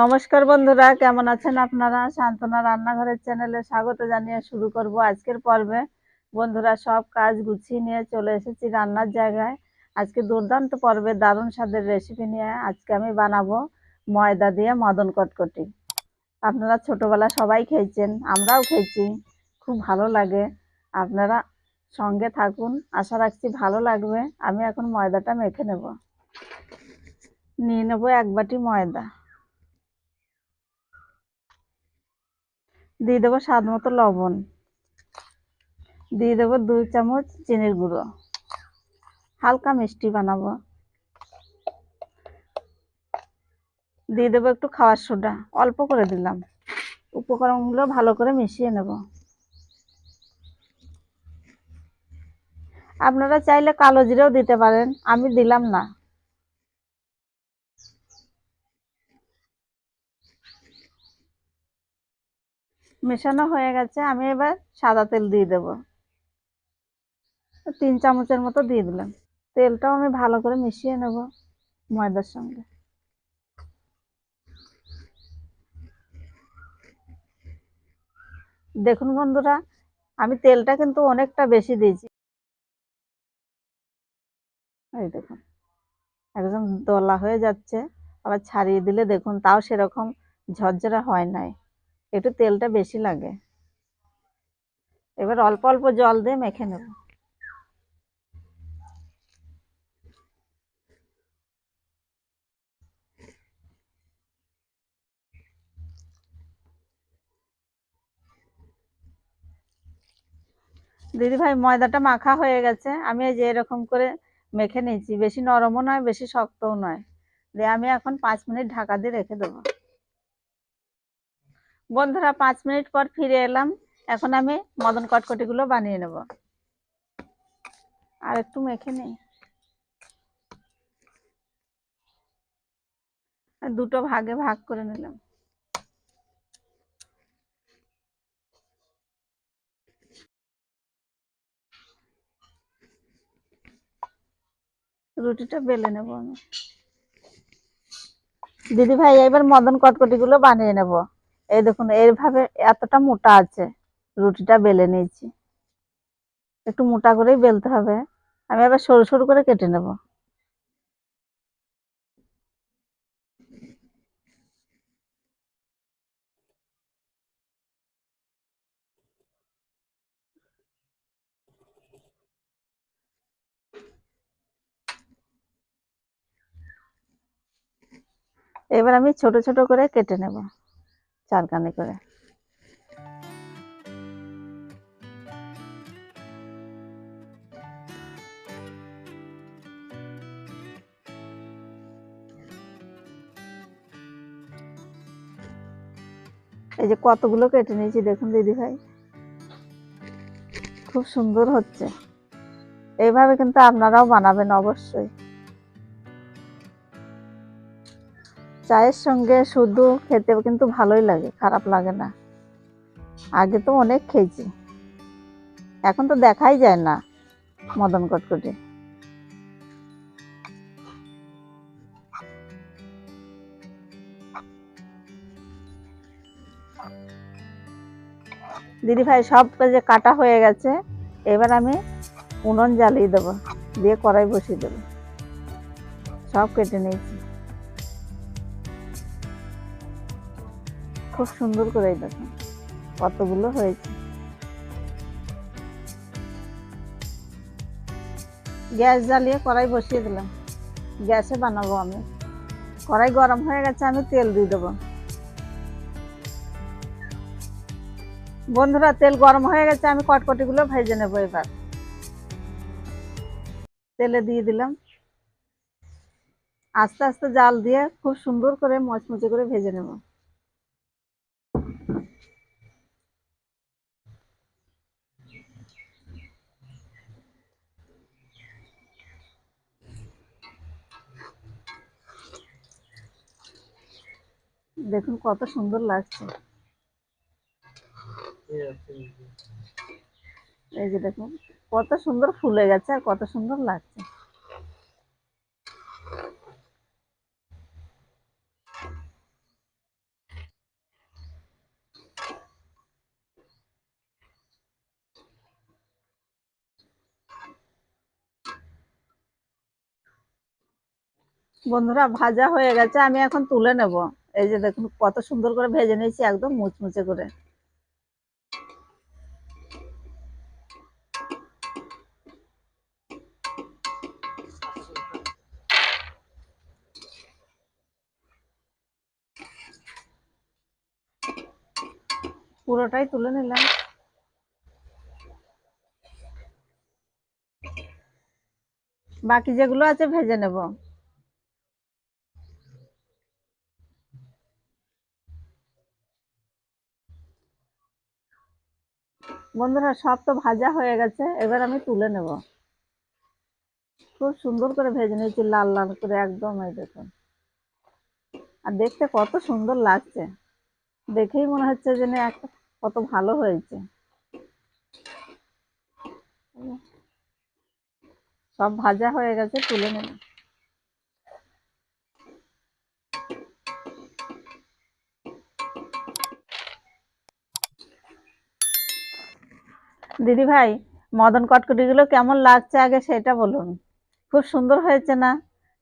নমস্কার বন্ধুরা, কেমন আছেন আপনারা? সান্ত্বনা রান্নাঘরের চ্যানেলে স্বাগত জানিয়ে শুরু করব আজকের পর্বে। বন্ধুরা, সব কাজ গুছিয়ে নিয়ে চলে এসেছি রান্নার জায়গায়। আজকে দুর্দান্ত পর্বে দারুণ স্বাদের রেসিপি নিয়ে আজকে আমি বানাবো ময়দা দিয়ে মদন কটকটি। আপনারা ছোটবেলা সবাই খেয়েছেন, আমরাও খেয়েছি, খুব ভালো লাগে। আপনারা সঙ্গে থাকুন, আশা রাখছি ভালো লাগবে। আমি এখন ময়দাটা মেখে নেব। নিয়ে নেব এক বাটি ময়দা। দিয়ে দেবো স্বাদ মতো লবণ। দিয়ে দেবো দুই চামচ চিনির গুঁড়ো। হালকা মিষ্টি বানাবো। দিয়ে দেবো একটু খাওয়ার সোডা। অল্প করে দিলাম। উপকরণগুলো ভালো করে মিশিয়ে নেব। আপনারা চাইলে কালো জিরেও দিতে পারেন। আমি দিলাম না। মেশানো হয়ে গেছে, আমি এবার সাদা তেল দিয়ে দেব। তিন চামচের মতো দিয়ে দিলাম। তেলটাও আমি ভালো করে মিশিয়ে নেব ময়দার সঙ্গে। দেখুন বন্ধুরা, আমি তেলটা কিন্তু অনেকটা বেশি দিয়েছি। এই দেখুন, একদম দলা হয়ে যাচ্ছে। আবার ছাড়িয়ে দিলে দেখুন, তাও সেরকম ঝরঝরা হয় নাই। একটু তেলটা বেশি লাগে। এবার অল্প অল্প জল দিয়ে মেখে নেব। দিদি ভাই, ময়দাটা মাখা হয়ে গেছে। আমি এই যে এরকম করে মেখে নিয়েছি। বেশি নরমও নয়, বেশি শক্তও নয়। দিয়ে আমি এখন পাঁচ মিনিট ঢাকা দিয়ে রেখে দেবো। বন্ধুরা, পাঁচ মিনিট পর ফিরে এলাম। এখন আমি মদন কটকটিগুলো বানিয়ে নেব। আর একটু মেখে নেই। দুটো ভাগে ভাগ করে নিলাম। রুটিটা বেলে নেব আমি। দিদি ভাই এবার মদন কটকটিগুলো বানিয়ে নেব। এই দেখুন, এইভাবে এতটা মোটা আছে, রুটিটা বেলে নিয়েছি। একটু মোটা করেই বেলতে হবে। আমি আবার সরু সরু করে কেটে নেব। এবার আমি ছোট ছোট করে কেটে নেব। চারকানি করে। এই যে কতগুলো কেটে নিয়েছি দেখুন দিদি ভাই। খুব সুন্দর হচ্ছে। এইভাবে কিন্তু আপনারাও বানাবেন অবশ্যই। চায়ের সঙ্গে শুধু খেতে কিন্তু ভালোই লাগে, খারাপ লাগে না। আগে তো অনেক খেয়েছি। এখন তো দেখাই যায় না মদন কটকটি। দিদি ভাই, সব যে কাটা হয়ে গেছে, এবার আমি উনুন জ্বালিয়ে দেবো, দিয়ে কড়াই বসিয়ে দেবো। সব কেটে নিয়েছি। খুব সুন্দর করে দেখুন কতগুলো হয়েছে। গ্যাস জ্বালিয়ে কড়াই বসিয়ে দিলাম। গ্যাসে বানাবো আমি। কড়াই গরম হয়ে গেছে, আমি তেল দিয়ে দেবো। বন্ধুরা, তেল গরম হয়ে গেছে, আমি কটকটিগুলো ভেজে নেব এবার। তেলে দিয়ে দিলাম। আস্তে আস্তে জাল দিয়ে খুব সুন্দর করে মচমচে করে ভেজে নেব। দেখুন কত সুন্দর লাগছে। এই যে দেখুন, কত সুন্দর ফুলে গেছে আর কত সুন্দর লাগছে। বন্ধুরা, ভাজা হয়ে গেছে, আমি এখন তুলে নেব। এই যে দেখুন, কত সুন্দর করে ভেজে নিয়েছি, একদম মুচমুচে করে। পুরোটাই তুলে নিলাম। বাকি যেগুলো আছে ভেজে নেব। বন্ধুরা, সব তো ভাজা হয়ে গেছে। এবার আমি তুলে নেব। খুব সুন্দর করে ভেজে নিয়েছি, লাল লাল করে একদম, এই দেখুন। আর দেখতে কত সুন্দর লাগছে। দেখেই মনে হচ্ছে যে না কত ভালো হয়েছে। সব ভাজা হয়ে গেছে, তুলে নেব। দিদি ভাই, মদন কটকটিগুলো কেমন লাগছে আগে সেটা বলুন। খুব সুন্দর হয়েছে না?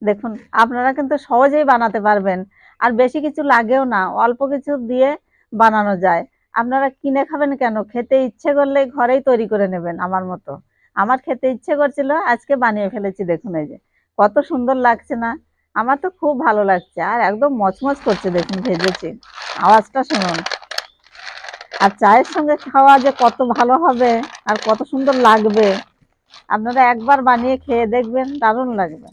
দেখুন, আপনারা কিন্তু সহজেই বানাতে পারবেন। আর বেশি কিছু লাগেও না, অল্প কিছু দিয়ে বানানো যায়। আপনারা কিনে খাবেন কেন? খেতে ইচ্ছে করলে ঘরেই তৈরি করে নেবেন আমার মতো। আমার খেতে ইচ্ছে করছিল, আজকে বানিয়ে ফেলেছি, দেখুন এই যে। কত সুন্দর লাগছে না? আমার তো খুব ভালো লাগছে, আর একদম মচমচ করছে, দেখুন, ভেজেছি। আওয়াজটা শুনুন। আর চায়ের সঙ্গে খাওয়া যে কত ভালো হবে আর কত সুন্দর লাগবে। আপনারা একবার বানিয়ে খেয়ে দেখবেন, দারুণ লাগবে।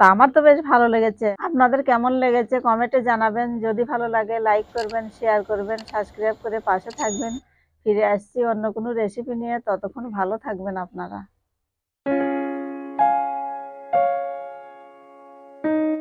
তা আমার তো বেশ ভালো লেগেছে। আপনাদের কেমন লেগেছে কমেন্টে জানাবেন। যদি ভালো লাগে লাইক করবেন শেয়ার করবেন সাবস্ক্রাইব করে পাশে থাকবেন। ফিরে আসছি অন্য কোনো রেসিপি নিয়ে। ততক্ষণ ভালো থাকবেন আপনারা।